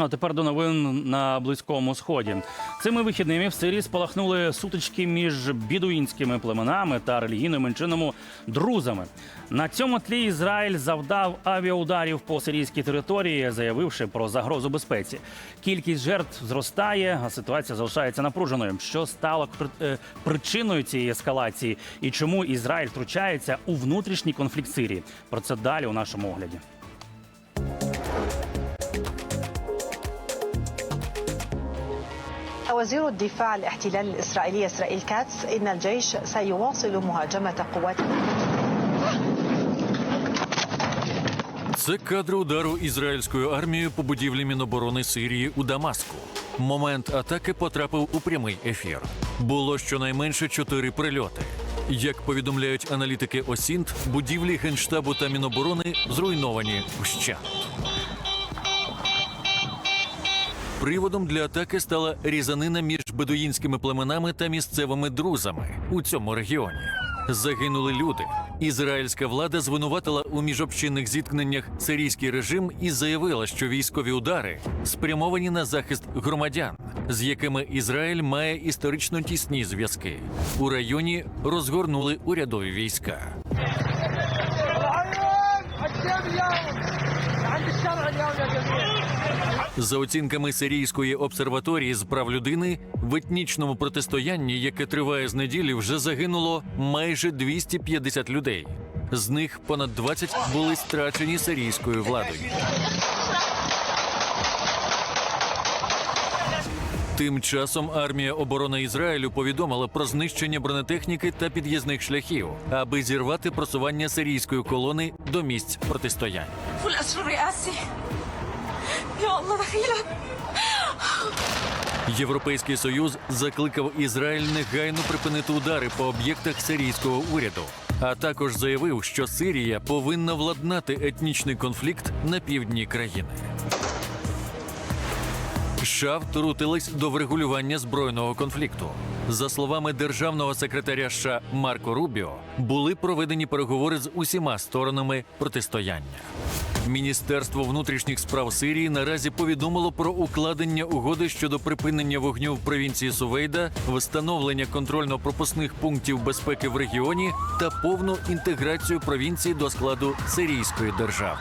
Ну а тепер до новин на близькому сході. Цими вихідними в Сирії спалахнули сутички між бідуїнськими племенами та релігійними меншинами друзами. На цьому тлі Ізраїль завдав авіаударів по сирійській території, заявивши про загрозу безпеці. Кількість жертв зростає, а ситуація залишається напруженою. Що стало е, причиною цієї ескалації і чому Ізраїль втручається у внутрішній конфлікт Сирії? Про це далі у нашому огляді. وزير الدفاع الاحتلال الإسرائيلي إسرائيل كاتس إن الجيش سيواصل مهاجمة قوات Це кадри удару ізраїльською армією по будівлі Міноборони Сирії у Дамаску. Момент атаки потрапив у прямий ефір. Було щонайменше чотири прильоти. Як повідомляють аналітики ОСІНТ, будівлі генштабу та Міноборони зруйновані вщент. Приводом для атаки стала різанина між бедуїнськими племенами та місцевими друзами у цьому регіоні. Загинули люди. Ізраїльська влада звинуватила у міжобщинних зіткненнях сирійський режим і заявила, що військові удари спрямовані на захист громадян, з якими Ізраїль має історично тісні зв'язки. У районі розгорнули урядові війська. За оцінками сирійської обсерваторії з прав людини, в етнічному протистоянні, яке триває з неділі, вже загинуло майже 250 людей. З них понад 20 були страчені сирійською владою. Тим часом армія оборони Ізраїлю повідомила про знищення бронетехніки та під'їзних шляхів, аби зірвати просування сирійської колони до місць протистояння. Європейський союз закликав Ізраїль негайно припинити удари по об'єктах сирійського уряду, а також заявив, що Сирія повинна владнати етнічний конфлікт на півдні країни. США втрутились до врегулювання збройного конфлікту. За словами державного секретаря США Марко Рубіо, були проведені переговори з усіма сторонами протистояння. Міністерство внутрішніх справ Сирії наразі повідомило про укладення угоди щодо припинення вогню в провінції Сувейда, встановлення контрольно-пропускних пунктів безпеки в регіоні та повну інтеграцію провінції до складу сирійської держави.